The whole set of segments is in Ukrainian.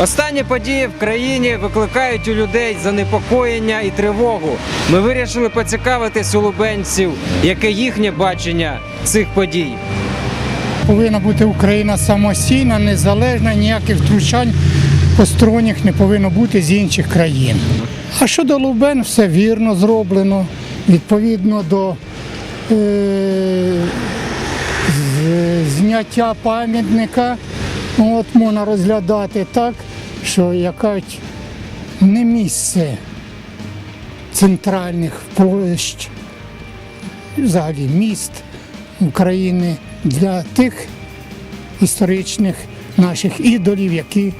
Останні події в країні викликають у людей занепокоєння і тривогу. Ми вирішили поцікавитись у лубенців, яке їхнє бачення цих подій. Повинна бути Україна самостійна, незалежна, ніяких втручань посторонніх не повинно бути з інших країн. А щодо Лубен, все вірно зроблено. Відповідно до е, зняття пам'ятника, от можна розглядати так, що якась не місце центральних площ, взагалі міст України для тих історичних наших ідолів, які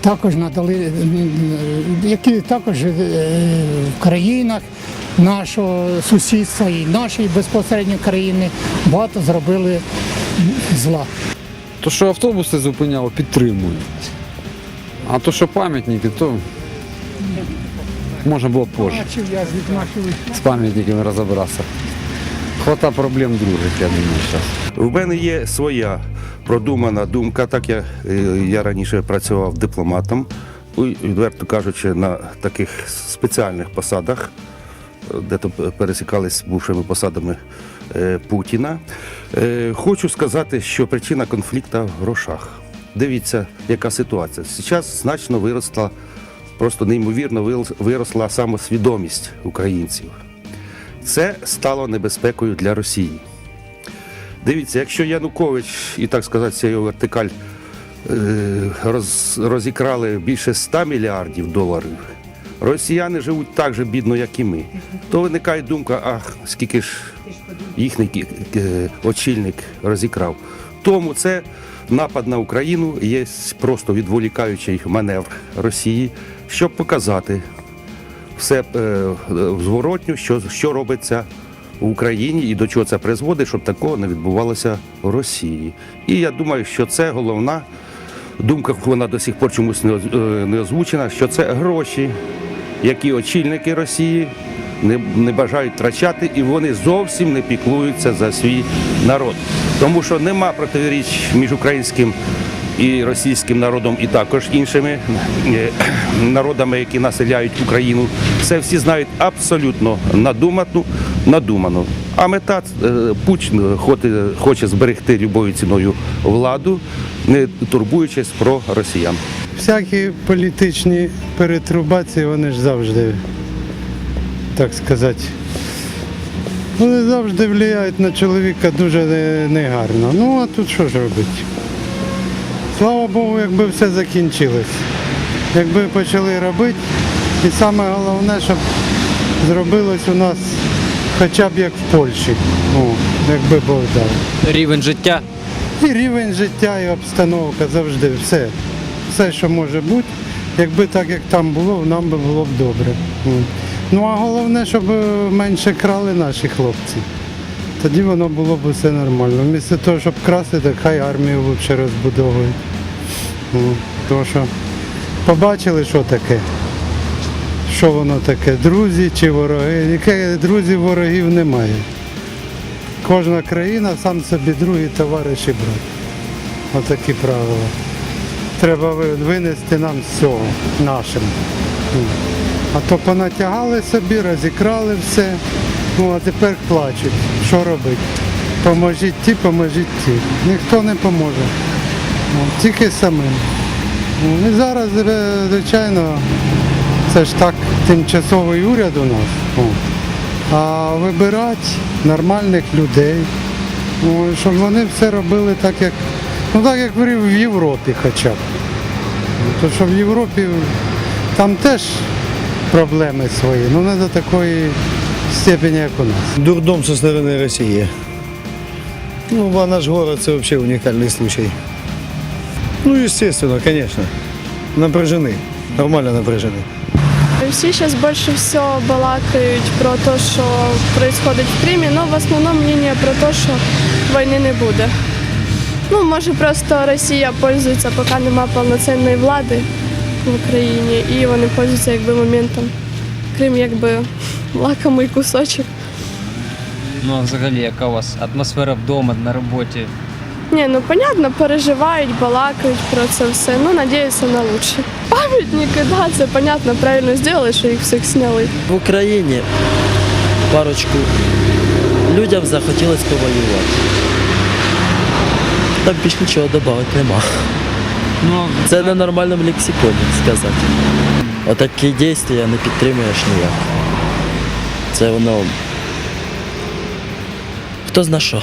також надали, які також е, в країнах нашого сусідства і нашої безпосередньо країни багато зробили зла. То, що автобуси зупиняли, підтримую. А то, що пам'ятники, то можна було б позже з пам'ятниками розібратися. Хвата проблем других, я думаю, зараз. В мене є своя продумана думка. Так я, е, я раніше працював дипломатом, відверто кажучи, на таких спеціальних посадах, е, де то пересікались з бувшими посадами Путіна. Е, Хочу сказати, що причина конфлікту в грошах. Дивіться, яка ситуація. Зараз значно виросла, просто неймовірно виросла самосвідомість українців. Це стало небезпекою для Росії. Дивіться, якщо Янукович і так сказати, його вертикаль е, роз, розікрали більше 100 мільярдів доларів, росіяни живуть так же бідно, як і ми, то виникає думка, ах, скільки ж їхній очільник розікрав. Тому це напад на Україну є просто відволікаючий маневр Росії, щоб показати все е, зворотню, що, що робиться в Україні і до чого це призводить, щоб такого не відбувалося в Росії. І я думаю, що це головна думка, вона до сих пор чомусь не, е, не озвучена, що це гроші, які очільники Росії не, не бажають втрачати, і вони зовсім не піклуються за свій народ. Тому що нема протиріч між українським і російським народом, і також іншими е, народами, які населяють Україну. Це всі знають абсолютно надуману, надумано. А мета е, хоче, хоче зберегти любою ціною владу, не турбуючись про росіян. Всякі політичні перетрубації, вони ж завжди, так сказати, вони завжди впливають на чоловіка дуже негарно. Ну а тут що ж робити? Слава Богу, якби все закінчилось. Якби почали робити, і саме головне, щоб зробилось у нас хоча б як в Польщі, О, якби Бог дав. Рівень життя. І рівень життя, і обстановка завжди все. Все, що може бути. Якби так, як там було, нам би було б добре. Ну а головне, щоб е, менше крали наші хлопці. Тоді воно було б все нормально. Вмісто того, щоб красти, так хай армію лучше розбудовують. Тому що побачили, що таке. Що воно таке, друзі чи вороги. Друзів ворогів немає. Кожна країна сам собі другий товариш і брат. Отакі правила. Треба винести нам з цього нашим. А то понатягали собі, розікрали все. Ну а тепер плачуть. Що робити? Поможіть ті, поможіть ті. Ніхто не поможе. Ну, Тільки самим. Ну, І зараз, е, звичайно, це ж так тимчасовий уряд у нас. А вибирати нормальних людей, ну, щоб вони все робили так, як, ну, так, як в Європі хоча б. Ну, То що в Європі там теж проблеми свої, ну не до такої степені, як у нас. Дурдом со стороны России. Ну, а наш город это вообще уникальный случай. Ну, естественно, конечно. Напряжены. Нормально напряжены. Всі зараз більше всього балакають про те, що відбувається в Кримі, але в основному мнення про те, що війни не буде. Ну, може, просто Росія пользується, поки нема повноцінної влади в Україні, і вони пользуються якби моментом. Крим якби лакомий кусочок. Ну а взагалі, яка у вас атмосфера вдома на роботі? Ні, ну понятно, переживають, балакають про це все. Ну, надіюся на лучше. Пам'ятники, да, це понятно, правильно зробили, що їх всіх зняли. В Україні парочку людям захотілося повоювати. Там більш нічого додати нема. Ну, Це на нормальному лексиконі сказати. Отакі дії не підтримуєш ніяк. Це воно. Хто зна що,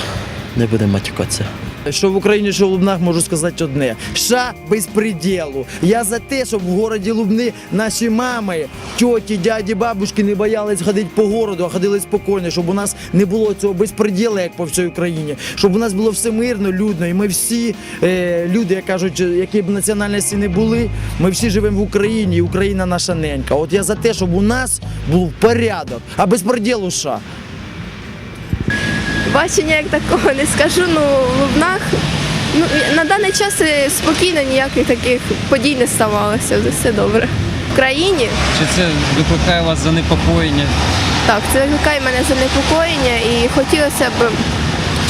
не будемо матюкатися. Що в Україні, що в Лубнах можу сказати одне. Ша безпреділу. Я за те, щоб в городі Лубни наші мами, тьоті, дяді, бабушки не боялись ходити по городу, а ходили спокійно, щоб у нас не було цього безпреділу, як по всій Україні, щоб у нас було все мирно, людно, і ми всі е, люди, як кажуть, які б національності не були, ми всі живемо в Україні, і Україна наша ненька. От я за те, щоб у нас був порядок, а безпреділу ша. Бачення як такого не скажу, ну в Лубнах ну, на даний час спокійно ніяких таких подій не ставалося, все добре. В країні чи це викликає вас занепокоєння? Так, це викликає мене занепокоєння і хотілося б,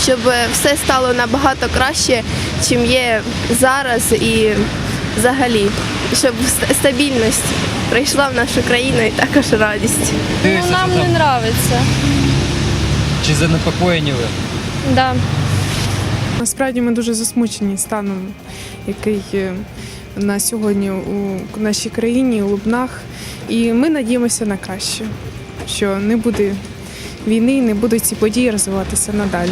щоб все стало набагато краще, чим є зараз і взагалі, щоб стабільність прийшла в нашу країну і також радість. Дивіться, нам не там. Чи занепокоєні ви? Да. Насправді ми дуже засмучені станом, який на сьогодні у нашій країні, у Лубнах. І ми надіємося на краще, що не буде війни, не будуть ці події розвиватися надалі.